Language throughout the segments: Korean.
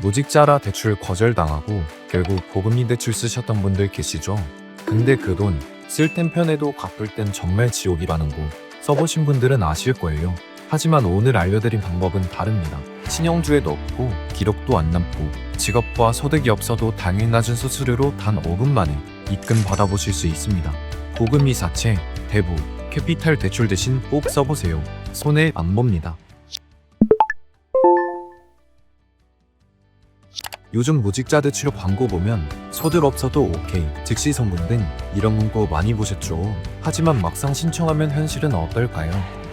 무직자라 대출 거절당하고 결국 고금리 대출 쓰셨던 분들 계시죠? 근데 그 돈 쓸 땐 편해도 갚을 땐 정말 지옥이라는 거 써보신 분들은 아실 거예요. 하지만 오늘 알려드린 방법은 다릅니다. 신용주에 넣고 기록도 안 남고 직업과 소득이 없어도 당일 낮은 수수료로 단 5분 만에 입금 받아보실 수 있습니다. 고금리 사채, 대부, 캐피탈 대출 대신 꼭 써보세요. 손해 안 봅니다. 요즘 무직자 대출 광고 보면 소득 없어도 오케이, 즉시 성분 등 이런 문구 많이 보셨죠. 하지만 막상 신청하면 현실은 어떨까요?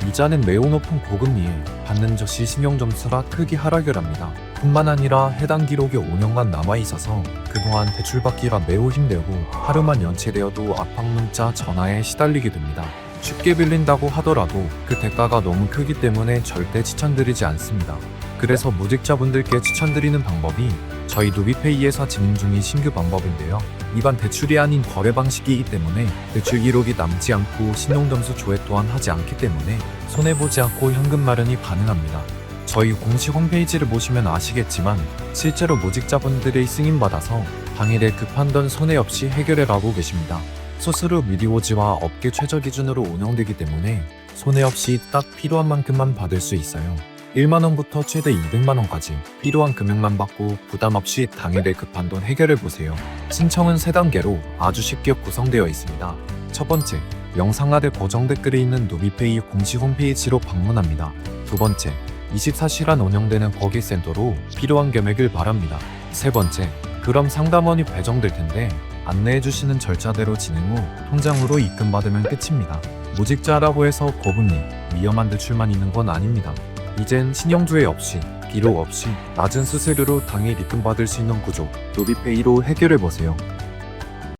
이자는 매우 높은 고금리에 받는 즉시 신용 점수가 크게 하락을 합니다. 뿐만 아니라 해당 기록이 5년간 남아 있어서 그동안 대출받기가 매우 힘들고 하루만 연체되어도 압박 문자 전화에 시달리게 됩니다. 쉽게 빌린다고 하더라도 그 대가가 너무 크기 때문에 절대 추천드리지 않습니다. 그래서 무직자분들께 추천드리는 방법이 저희 누비페이에서 진행 중인 신규 방법인데요. 일반 대출이 아닌 거래 방식이기 때문에 대출 기록이 남지 않고 신용점수 조회 또한 하지 않기 때문에 손해보지 않고 현금 마련이 가능합니다. 저희 공식 홈페이지를 보시면 아시겠지만 실제로 무직자분들의 승인받아서 당일에 급한 돈 손해 없이 해결해 가고 계십니다. 수수료 미리오지와 업계 최저 기준으로 운영되기 때문에 손해 없이 딱 필요한 만큼만 받을 수 있어요. 1만원부터 최대 200만원까지 필요한 금액만 받고 부담 없이 당일에 급한 돈 해결해 보세요. 신청은 3단계로 아주 쉽게 구성되어 있습니다. 첫 번째, 영상 아래 고정 댓글에 있는 누비페이 공식 홈페이지로 방문합니다. 두 번째, 24시간 운영되는 고객센터로 필요한 금액을 바랍니다. 세 번째, 그럼 상담원이 배정될 텐데 안내해 주시는 절차대로 진행 후 통장으로 입금받으면 끝입니다. 무직자라고 해서 고금리, 위험한 대출만 있는 건 아닙니다. 이젠 신용조회 없이 기록 없이 낮은 수수료로 당일 입금받을 수 있는 구조 노비페이로 해결해 보세요.